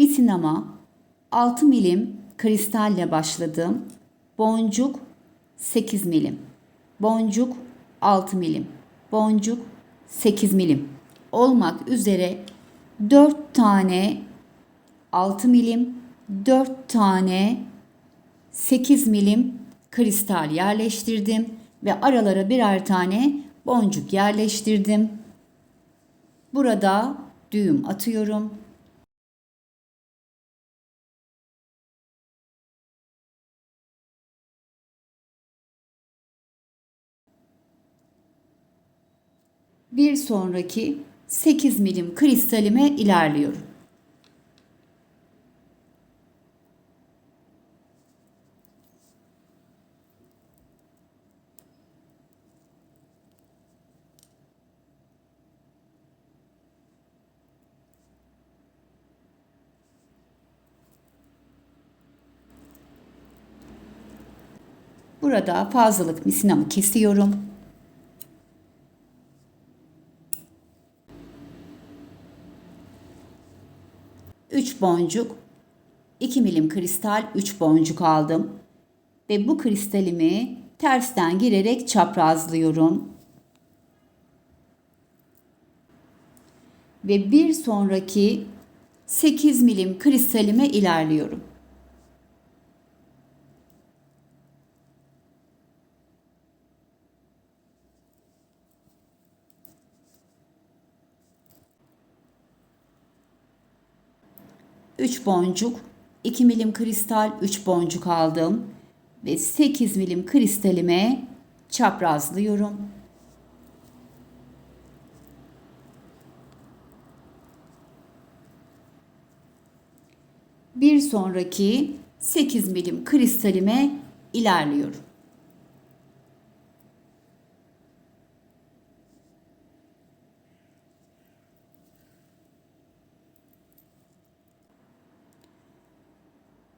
Sıralama 6 milim kristalle başladım. Boncuk 8 milim. Boncuk 6 milim. Boncuk 8 milim olmak üzere 4 tane 6 milim, 4 tane 8 milim kristal yerleştirdim ve aralara birer tane boncuk yerleştirdim. Burada düğüm atıyorum. Bir sonraki 8 milim kristalime ilerliyorum. Burada fazlalık misinamı kesiyorum. 3 boncuk, 2 milim kristal 3 boncuk aldım. Ve bu kristalimi tersten girerek çaprazlıyorum. Ve bir sonraki 8 milim kristalime ilerliyorum. 3 boncuk, 2 milim kristal 3 boncuk aldım ve 8 milim kristalime çaprazlıyorum. Bir sonraki 8 milim kristalime ilerliyorum.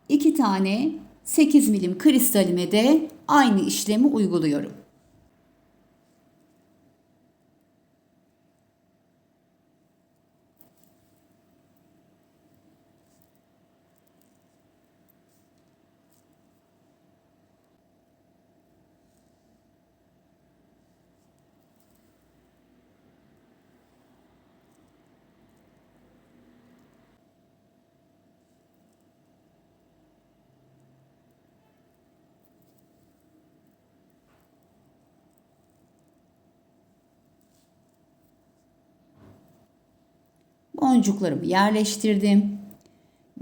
2 tane 8 milim kristalime de aynı işlemi uyguluyorum. Boncuklarımı yerleştirdim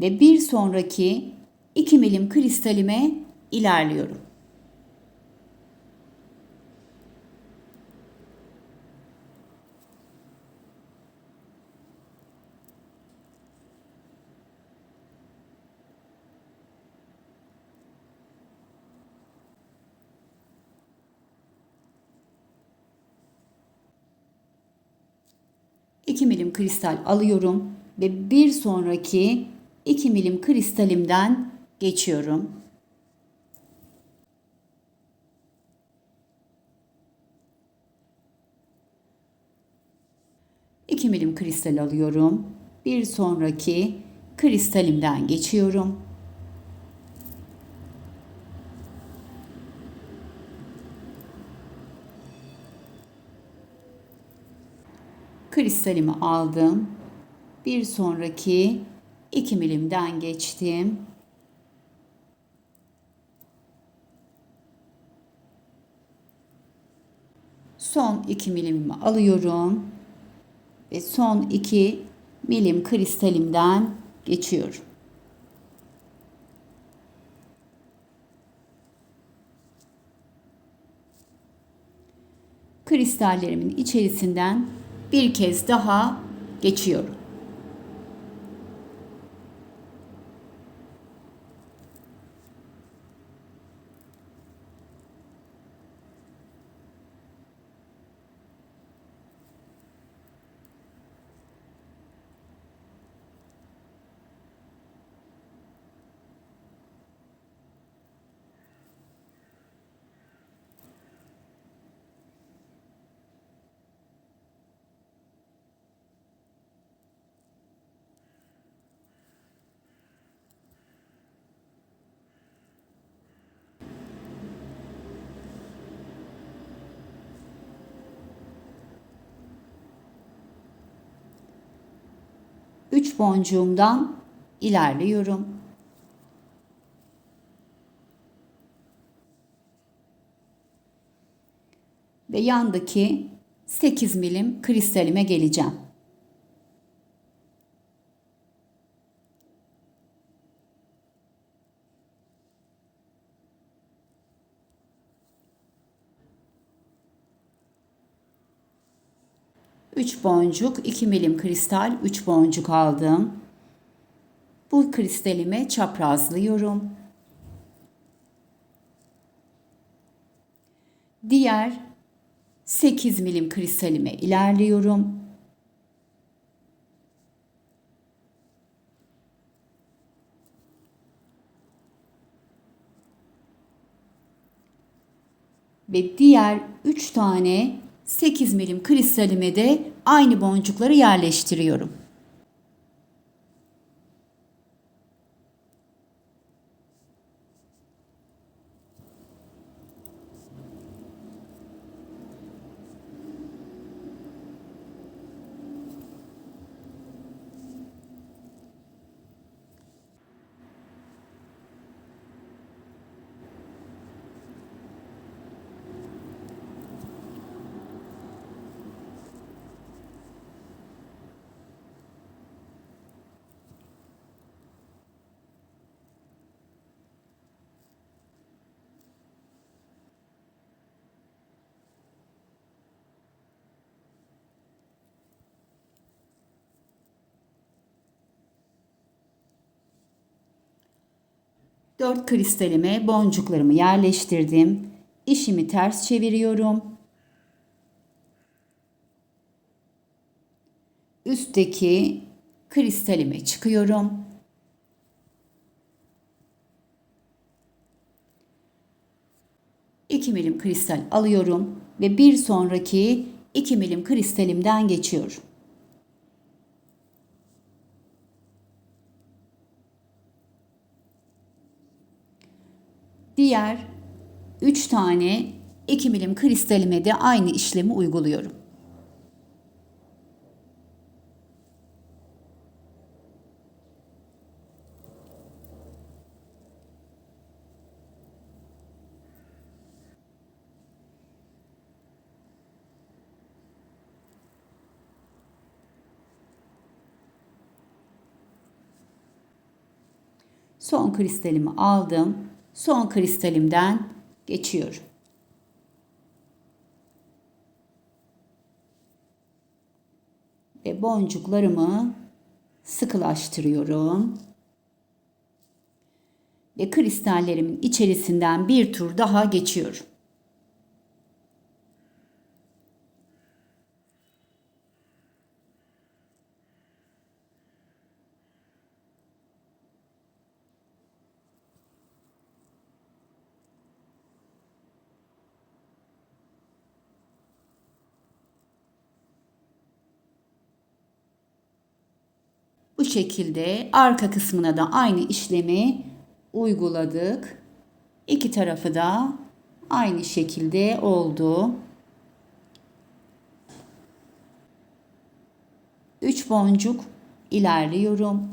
ve bir sonraki 2 milim kristalime ilerliyorum. İki milim kristal alıyorum ve bir sonraki 2 milim kristalimden geçiyorum. İki milim kristal alıyorum. Bir sonraki kristalimden geçiyorum. Kristalimi aldım. Bir sonraki 2 milimden geçtim. Son 2 milimimi alıyorum ve son 2 milim kristalimden geçiyorum. kristallerimin içerisinden bir kez daha geçiyorum. 3 boncuğumdan ilerliyorum. Ve yandaki 8 milim kristalime geleceğim. Üç boncuk, 2 milim kristal, 3 boncuk aldım. Bu kristalime çaprazlıyorum. Diğer 8 milim kristalime ilerliyorum. Ve diğer 3 tane 8 milim kristalime de aynı boncukları yerleştiriyorum. Dört kristalime boncuklarımı yerleştirdim. İşimi ters çeviriyorum. Üstteki kristalime çıkıyorum. İki milim kristal alıyorum ve bir sonraki 2 milim kristalimden geçiyorum. Diğer 3 tane 2 milim kristalime de aynı işlemi uyguluyorum. Son kristalimi aldım son kristalimden geçiyorum. Ve boncuklarımı sıkılaştırıyorum. Ve kristallerimin içerisinden bir tur daha geçiyorum. Bu şekilde arka kısmına da aynı işlemi uyguladık. İki tarafı da aynı şekilde oldu. 3 boncuk ilerliyorum.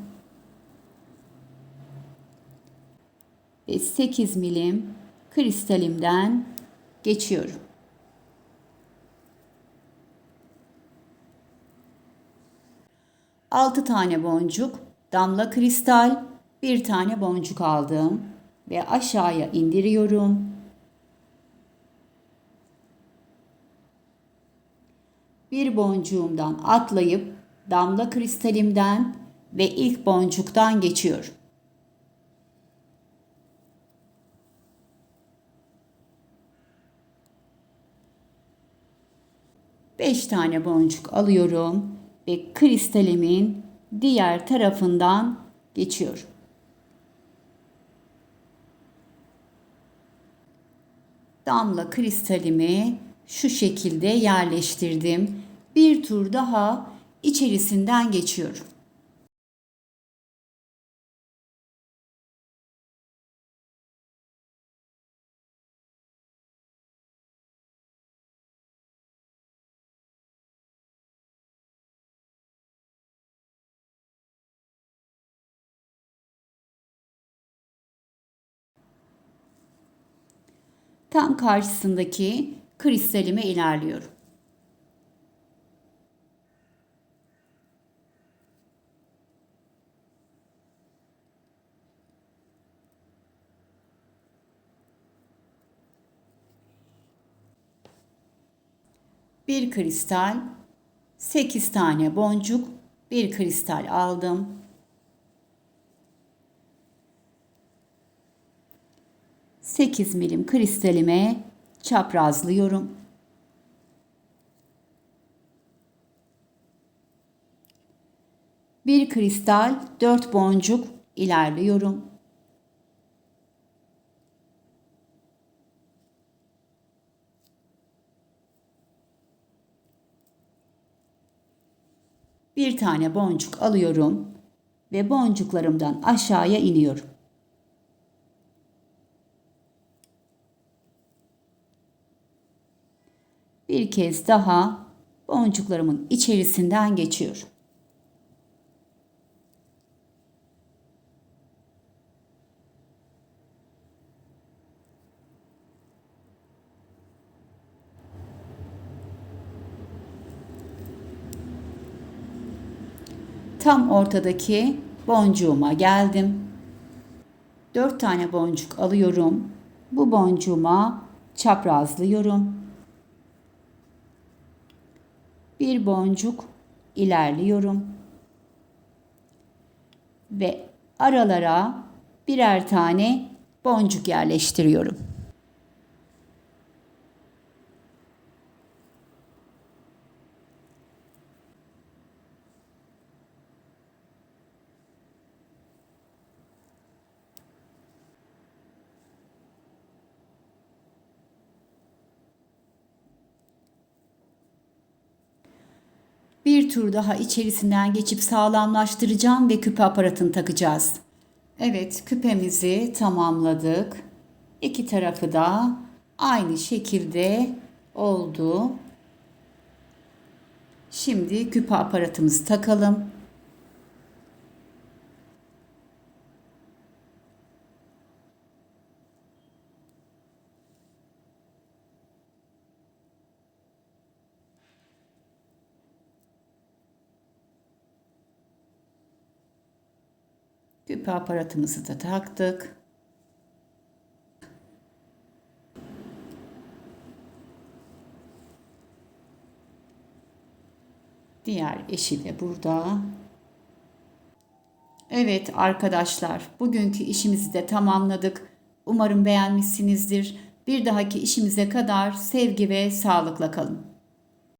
Ve 8 milim kristalimden geçiyorum. 6 tane boncuk, damla kristal, bir tane boncuk aldım ve aşağıya indiriyorum. Bir boncuğumdan atlayıp damla kristalimden ve ilk boncuktan geçiyorum. Beş tane boncuk alıyorum ve kristalimin diğer tarafından geçiyorum. Damla kristalimi şu şekilde yerleştirdim. Bir tur daha içerisinden geçiyorum. Tam karşısındaki kristalime ilerliyorum. Bir kristal, 8 tane boncuk, bir kristal aldım. Sekiz milim kristalime çaprazlıyorum. Bir kristal, dört boncuk ilerliyorum. Bir tane boncuk alıyorum ve boncuklarımdan aşağıya iniyorum. Bir kez daha boncuklarımın içerisinden geçiyorum. Tam ortadaki boncuğuma geldim. Dört tane boncuk alıyorum. Bu boncuğuma çaprazlıyorum. Bir boncuk ilerliyorum. Ve aralara birer tane boncuk yerleştiriyorum. Bir tur daha içerisinden geçip sağlamlaştıracağım ve küpe aparatını takacağız. Evet, küpemizi tamamladık. İki tarafı da aynı şekilde oldu. Şimdi küpe aparatımızı takalım. Küpe aparatımızı da taktık. Diğer eşi de burada. Evet arkadaşlar, bugünkü işimizi de tamamladık. Umarım beğenmişsinizdir. Bir dahaki işimize kadar sevgi ve sağlıkla kalın.